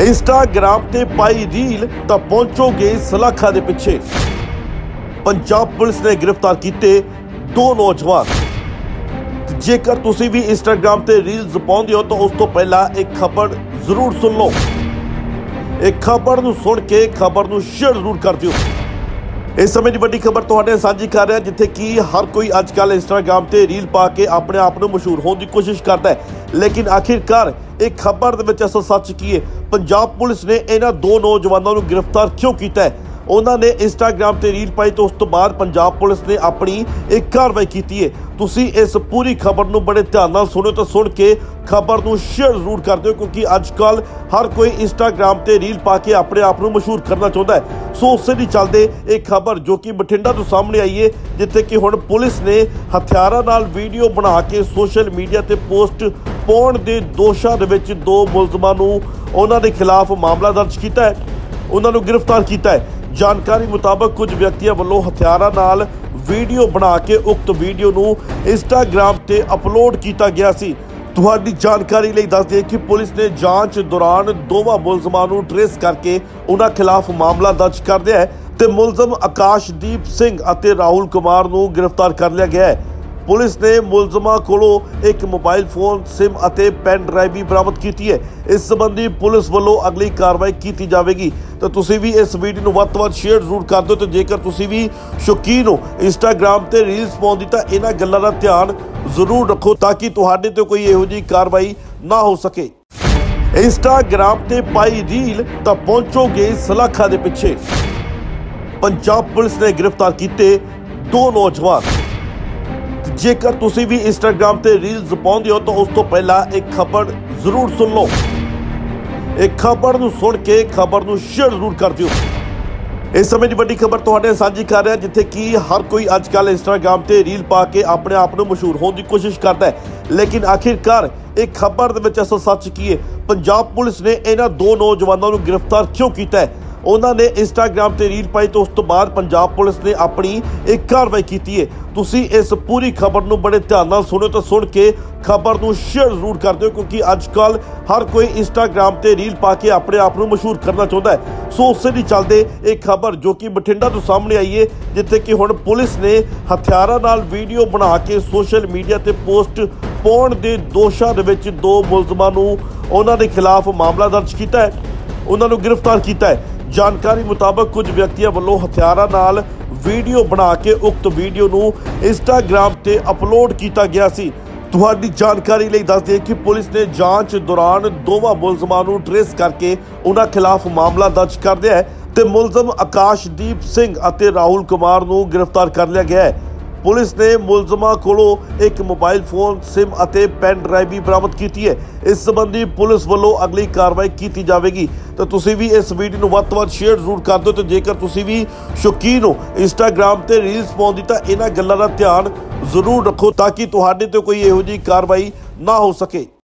Instagram ਤੇ ਪਾਈ reel ਤਾਂ ਪਹੁੰਚੋਗੇ ਸਲਾਖਾਂ ਦੇ ਪਿੱਛੇ। ਪੰਜਾਬ ਪੁਲਿਸ ਨੇ ਗ੍ਰਿਫਤਾਰ ਕੀਤੇ ਦੋ ਨੌਜਵਾਨ। ਜੇਕਰ ਤੁਸੀਂ ਵੀ ਇੰਸਟਾਗ੍ਰਾਮ ਤੇ ਰੀਲਸ ਪਾਉਂਦੇ ਹੋ ਤਾਂ ਉਸ ਤੋਂ ਪਹਿਲਾਂ ਇੱਕ ਖਬਰ ਜ਼ਰੂਰ ਸੁਣ ਲਓ। ਇਹ ਖਬਰ ਨੂੰ ਸੁਣ ਕੇ ਖਬਰ ਨੂੰ ਸ਼ੇਅਰ ਜ਼ਰੂਰ ਕਰ ਦਿਓ। ਇਸ ਸਮੇਂ ਦੀ ਵੱਡੀ ਖਬਰ ਤੁਹਾਡੇ ਸਾਂਝੀ ਕਰ ਰਿਹਾ, ਜਿੱਥੇ ਕਿ ਹਰ ਕੋਈ ਅੱਜ ਕੱਲ ਇੰਸਟਾਗ੍ਰam ਤੇ ਰੀਲ ਪਾ ਕੇ ਆਪਣੇ ਆਪ ਨੂੰ ਮਸ਼ਹੂਰ ਹੋਣ ਦੀ ਕੋਸ਼ਿਸ਼ ਕਰਦਾ ਹੈ। ਲੇਕਿਨ ਆਖਿਰਕਾਰ ਇਹ ਖਬਰ ਦੇ ਵਿੱਚ ਅਸਲ ਸੱਚ ਕੀ ਹੈ? ਪੰਜਾਬ ਪੁਲਿਸ ਨੇ ਇਹਨਾਂ ਦੋ ਨੌਜਵਾਨਾਂ ਨੂੰ ਗ੍ਰਿਫਤਾਰ ਕਿਉਂ ਕੀਤਾ ਹੈ? ਉਹਨਾਂ ਨੇ ਇੰਸਟਾਗ੍ਰam ਤੇ ਰੀਲ ਪਾਈ ਤੇ ਉਸ ਤੋਂ ਬਾਅਦ ਪੰਜਾਬ ਪੁਲਿਸ ਨੇ ਆਪਣੀ ਇੱਕ ਕਾਰਵਾਈ ਕੀਤੀ ਹੈ। ਤੁਸੀਂ ਇਸ ਪੂਰੀ ਖਬਰ ਨੂੰ ਬੜੇ ਧਿਆਨ ਨਾਲ ਸੁਣੋ ਤਾਂ ਸੁਣ ਕੇ ਖਬਰ ਨੂੰ ਸ਼ੇਅਰ ਜ਼ਰੂਰ ਕਰ ਦਿਓ, ਕਿਉਂਕਿ ਅੱਜ ਕੱਲ ਹਰ ਕੋਈ ਇੰਸਟਾਗ੍ਰam ਤੇ ਰੀਲ ਪਾ ਕੇ ਆਪਣੇ ਆਪ ਨੂੰ ਮਸ਼ਹੂਰ ਕਰਨਾ ਚਾਹੁੰਦਾ ਹੈ। ਸੋ ਉਸੇ ਦੀ ਚੱਲਦੇ ਇਹ ਖਬਰ ਜੋ ਕਿ ਬਠਿੰਡਾ ਤੋਂ ਸਾਹਮਣੇ ਆਈ ਹੈ ਜਿੱਥੇ ਕਿ ਹੁਣ ਪੁਲਿਸ ਨੇ ਹਥਿਆਰਾਂ ਨਾਲ ਵੀਡੀਓ ਬਣਾ ਕੇ ਸੋਸ਼ਲ ਮੀਡੀਆ ਤੇ ਪੋਸਟ ਪਾਉਣ ਦੇ ਦੋਸ਼ਾਂ ਦੇ ਵਿੱਚ ਦੋ ਮੁਲਜ਼ਮਾਂ ਨੂੰ ਉਹਨਾਂ ਦੇ ਖਿਲਾਫ ਮਾਮਲਾ ਦਰਜ ਕੀਤਾ ਹੈ। ਉਹਨਾਂ ਨੂੰ ਗ੍ਰਿਫਤਾਰ ਕੀਤਾ ਹੈ। ਜਾਣਕਾਰੀ ਮੁਤਾਬਕ ਕੁਝ ਵਿਅਕਤੀਆਂ ਵੱਲੋਂ ਹਥਿਆਰਾਂ ਨਾਲ ਵੀਡੀਓ ਬਣਾ ਕੇ ਉਕਤ ਵੀਡੀਓ ਨੂੰ ਇੰਸਟਾਗ੍ਰam ਤੇ ਅਪਲੋਡ ਕੀਤਾ ਗਿਆ ਸੀ। ਤੁਹਾਡੀ ਜਾਣਕਾਰੀ ਲਈ ਦੱਸ ਦਈਏ ਕਿ ਪੁਲਿਸ ਨੇ ਜਾਂਚ ਦੌਰਾਨ ਦੋਵਾਂ ਮੁਲਜ਼ਮਾਂ ਨੂੰ ਟ੍ਰੇਸ ਕਰਕੇ ਉਹਨਾਂ ਖਿਲਾਫ ਮਾਮਲਾ ਦਰਜ ਕਰ ਲਿਆ ਹੈ ਤੇ ਮੁਲਜ਼ਮ ਆਕਾਸ਼ਦੀਪ ਸਿੰਘ ਅਤੇ ਰਾਹੁਲ ਕੁਮਾਰ ਨੂੰ ਗ੍ਰਿਫਤਾਰ ਕਰ ਲਿਆ ਗਿਆ ਹੈ। ਪੁਲਿਸ ਨੇ ਮੁਲਜ਼ਮਾਂ ਕੋਲੋਂ ਇੱਕ ਮੋਬਾਈਲ ਫੋਨ, ਸਿਮ ਅਤੇ ਪੈਨ ਡਰਾਈਵ ਵੀ ਬਰਾਮਦ ਕੀਤੀ ਹੈ। ਇਸ ਸੰਬੰਧੀ ਪੁਲਿਸ ਵੱਲੋਂ ਅਗਲੀ ਕਾਰਵਾਈ ਕੀਤੀ ਜਾਵੇਗੀ। ਤਾਂ ਤੁਸੀਂ ਵੀ ਇਸ ਵੀਡੀਓ ਨੂੰ ਵੱਧ ਤੋਂ ਵੱਧ ਸ਼ੇਅਰ ਜ਼ਰੂਰ ਕਰ ਦਿਓ ਤੇ ਜੇਕਰ ਤੁਸੀਂ ਵੀ ਸ਼ੌਕੀਨ ਹੋ ਇੰਸਟਾਗ੍ਰam ਤੇ ਰੀਲਸ ਪਾਉਣ ਦੀ ਤਾਂ ਇਹਨਾਂ ਗੱਲਾਂ ਦਾ ਧਿਆਨ ਜ਼ਰੂਰ ਰੱਖੋ ਤਾਂ ਕਿ ਤੁਹਾਡੇ ਤੇ ਕੋਈ ਇਹੋ ਜਿਹੀ ਕਾਰਵਾਈ ਨਾ ਹੋ ਸਕੇ। ਇੰਸਟਾਗ੍ਰam ਤੇ ਪਾਈ ਰੀਲ ਤਾਂ ਪਹੁੰਚੋਗੇ ਸਲਾਖਾਂ ਦੇ ਪਿੱਛੇ। ਪੰਜਾਬ ਪੁਲਿਸ ਨੇ ਗ੍ਰਿਫਤਾਰ ਕੀਤੇ ਦੋ ਨੌਜਵਾਨ। ਜੇਕਰ ਤੁਸੀਂ ਵੀ ਇੰਸਟਾਗ੍ਰam ਤੇ ਰੀਲਸ ਪਾਉਂਦੇ ਹੋ, ਤਾਂ ਉਸ ਤੋਂ ਪਹਿਲਾਂ ਇੱਕ ਖਬਰ ਜ਼ਰੂਰ ਸੁਣ ਲਓ। ਇਹ ਖਬਰ ਨੂੰ ਸੁਣ ਕੇ ਖਬਰ ਨੂੰ ਸ਼ੇਅਰ ਜ਼ਰੂਰ ਕਰ ਦਿਓ। ਇਸ ਸਮੇਂ ਦੀ ਵੱਡੀ ਖਬਰ ਤੁਹਾਡੇ ਨਾਲ ਸਾਂਝੀ ਕਰ ਰਿਹਾ, ਜਿੱਥੇ ਕਿ ਹਰ ਕੋਈ ਅੱਜ ਕੱਲ ਇੰਸਟਾਗ੍ਰam ਤੇ ਰੀਲ ਪਾ ਕੇ ਆਪਣੇ ਆਪ ਨੂੰ ਮਸ਼ਹੂਰ ਹੋਣ ਦੀ ਕੋਸ਼ਿਸ਼ ਕਰਦਾ ਹੈ। ਲੇਕਿਨ ਆਖਿਰਕਾਰ ਇਹ ਖਬਰ ਦੇ ਵਿੱਚ ਅਸਲ ਸੱਚ ਕੀ ਹੈ? ਪੰਜਾਬ ਪੁਲਿਸ ਨੇ ਇਹਨਾਂ ਦੋ ਨੌਜਵਾਨਾਂ ਨੂੰ ਗ੍ਰਿਫਤਾਰ ਕਿਉਂ ਕੀਤਾ ਹੈ? ਉਹਨਾਂ ਨੇ ਇੰਸਟਾਗ੍ਰam ਤੇ ਰੀਲ ਪਾਈ ਤੇ ਉਸ ਤੋਂ ਬਾਅਦ ਪੰਜਾਬ ਪੁਲਿਸ ਨੇ ਆਪਣੀ ਇੱਕ ਕਾਰਵਾਈ ਕੀਤੀ ਹੈ। ਤੁਸੀਂ ਇਸ ਪੂਰੀ ਖਬਰ ਨੂੰ ਬੜੇ ਧਿਆਨ ਨਾਲ ਸੁਣੋ ਤਾਂ ਸੁਣ ਕੇ ਖਬਰ ਨੂੰ ਸ਼ੇਅਰ ਜ਼ਰੂਰ ਕਰ ਦਿਓ, ਕਿਉਂਕਿ ਅੱਜ ਕੱਲ ਹਰ ਕੋਈ ਇੰਸਟਾਗ੍ਰam ਤੇ ਰੀਲ ਪਾ ਕੇ ਆਪਣੇ ਆਪ ਨੂੰ ਮਸ਼ਹੂਰ ਕਰਨਾ ਚਾਹੁੰਦਾ ਹੈ। ਸੋ ਉਸੇ ਦੀ ਚੱਲਦੇ ਇਹ ਖਬਰ ਜੋ ਕਿ ਬਠਿੰਡਾ ਤੋਂ ਸਾਹਮਣੇ ਆਈ ਹੈ, ਜਿੱਥੇ ਕਿ ਹੁਣ ਪੁਲਿਸ ਨੇ ਹਥਿਆਰਾਂ ਨਾਲ ਵੀਡੀਓ ਬਣਾ ਕੇ ਸੋਸ਼ਲ ਮੀਡੀਆ ਤੇ ਪੋਸਟ ਪਾਉਣ ਦੇ ਦੋਸ਼ਾਂ ਦੇ ਵਿੱਚ ਦੋ ਮੁਲਜ਼ਮਾਂ ਨੂੰ ਉਹਨਾਂ ਦੇ ਖਿਲਾਫ ਮਾਮਲਾ ਦਰਜ ਕੀਤਾ ਹੈ। ਉਹਨਾਂ ਨੂੰ ਗ੍ਰਿਫਤਾਰ ਕੀਤਾ ਹੈ। ਜਾਣਕਾਰੀ ਮੁਤਾਬਕ ਕੁਝ ਵਿਅਕਤੀਆਂ ਵੱਲੋਂ ਹਥਿਆਰਾਂ ਨਾਲ ਵੀਡੀਓ ਬਣਾ ਕੇ ਉਕਤ ਵੀਡੀਓ ਨੂੰ ਇੰਸਟਾਗ੍ਰam ਤੇ ਅਪਲੋਡ ਕੀਤਾ ਗਿਆ ਸੀ। ਤੁਹਾਡੀ ਜਾਣਕਾਰੀ ਲਈ ਦੱਸ ਦਈਏ ਕਿ ਪੁਲਿਸ ਨੇ ਜਾਂਚ ਦੌਰਾਨ ਦੋਵਾਂ ਮੁਲਜ਼ਮਾਂ ਨੂੰ ਟ੍ਰੇਸ ਕਰਕੇ ਉਹਨਾਂ ਖਿਲਾਫ ਮਾਮਲਾ ਦਰਜ ਕਰ ਲਿਆ ਹੈ ਤੇ ਮੁਲਜ਼ਮ ਆਕਾਸ਼ਦੀਪ ਸਿੰਘ ਅਤੇ ਰਾਹੁਲ ਕੁਮਾਰ ਨੂੰ ਗ੍ਰਿਫਤਾਰ ਕਰ ਲਿਆ ਗਿਆ ਹੈ। ਪੁਲਿਸ ਨੇ ਮੁਲਜ਼ਮਾਂ ਕੋਲੋਂ ਇੱਕ ਮੋਬਾਈਲ ਫੋਨ, ਸਿਮ ਅਤੇ ਪੈਨ ਡਰਾਈਵ ਵੀ ਬਰਾਮਦ ਕੀਤੀ ਹੈ। ਇਸ ਸੰਬੰਧੀ ਪੁਲਿਸ ਵੱਲੋਂ ਅਗਲੀ ਕਾਰਵਾਈ ਕੀਤੀ ਜਾਵੇਗੀ। ਤਾਂ ਤੁਸੀਂ ਵੀ ਇਸ ਵੀਡੀਓ ਨੂੰ ਵੱਧ ਤੋਂ ਵੱਧ ਸ਼ੇਅਰ ਜ਼ਰੂਰ ਕਰ ਦਿਓ ਤੇ ਜੇਕਰ ਤੁਸੀਂ ਵੀ ਸ਼ੌਕੀਨ ਹੋ ਇੰਸਟਾਗ੍ਰam ਤੇ ਰੀਲਸ ਪਾਉਣ ਦੀ, ਤਾਂ ਇਹਨਾਂ ਗੱਲਾਂ ਦਾ ਧਿਆਨ ਜ਼ਰੂਰ ਰੱਖੋ ਤਾਂ ਕਿ ਤੁਹਾਡੇ ਤੇ ਕੋਈ ਇਹੋ ਜਿਹੀ ਕਾਰਵਾਈ ਨਾ ਹੋ ਸਕੇ।